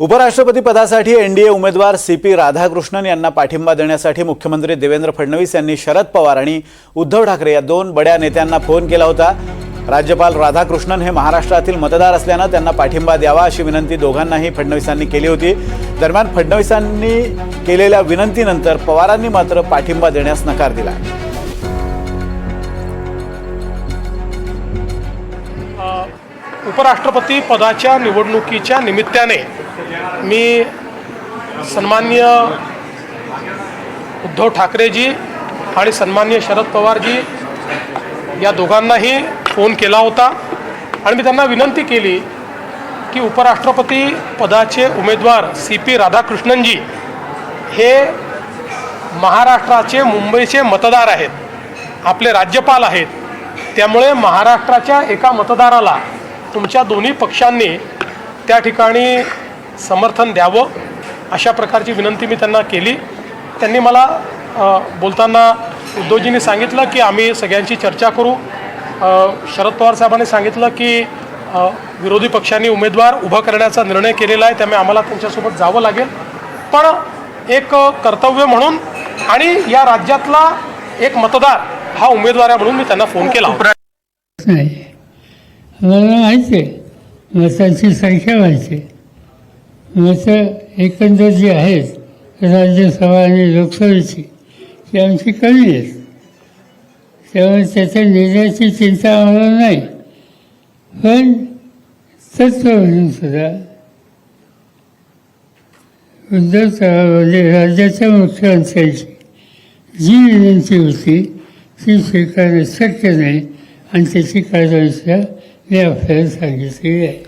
उपराष्ट्रपती पदासाठी एनडीए उमेदवार सी पी राधाकृष्णन यांना पाठिंबा देण्यासाठी मुख्यमंत्री देवेंद्र फडणवीस यांनी शरद पवार आणि उद्धव ठाकरे या दोन बड्या नेत्यांना फोन केला होता. राज्यपाल राधाकृष्णन हे महाराष्ट्रातील मतदार असल्यानं त्यांना पाठिंबा द्यावा अशी विनंती दोघांनाही फडणवीसांनी केली होती. दरम्यान फडणवीसांनी केलेल्या विनंतीनंतर पवारांनी मात्र पाठिंबा देण्यास नकार दिला. उपराष्ट्रपती पदाच्या निवडणुकीच्या निमित्ताने मी सन्मान्य उद्धव ठाकरेजी आणि सन्मान्य शरद पवारजी या दोघांनाही फोन केला होता. आणि मी त्यांना विनंती केली की उपराष्ट्रपती पदाचे उमेदवार सी पी राधाकृष्णनजी हे महाराष्ट्राचे मुंबईचे मतदार आहेत. आपले राज्यपाल आहेत. त्यामुळे महाराष्ट्राच्या एका मतदाराला तुमच्या दोन्ही पक्षांनी त्या ठिकाणी समर्थन द्यावं अशा प्रकारची विनंती मी त्यांना केली. त्यांनी मला बोलताना उद्धवजींनी सांगितलं की आम्ही सगळ्यांची चर्चा करू. शरद पवार साहेबांनी सांगितलं की विरोधी पक्षांनी उमेदवार उभा करण्याचा निर्णय केलेला आहे त्यामुळे आम्हाला त्यांच्यासोबत जावं लागेल. पण एक कर्तव्य म्हणून आणि या राज्यातला एक मतदार हा उमेदवार आहे म्हणून मी त्यांना फोन केला. नाही. माहिती आहे. मतांची संख्या माहिती आहे. मतं एकंदर जी आहेत राज्यसभा आणि लोकसभेची. ती आमची कमी आहेत त्यामुळे त्याच्या निर्णयाची चिंता आम्हाला नाही. पण तत्व म्हणून सुद्धा. उद्धव म्हणजे राज्याच्या मुख्यमंत्र्यांची जी विनंती होती ती स्वीकारणं शक्य नाही आणि त्याची कारवाई सुद्धा मी आपल्याला सांगितलेली आहे.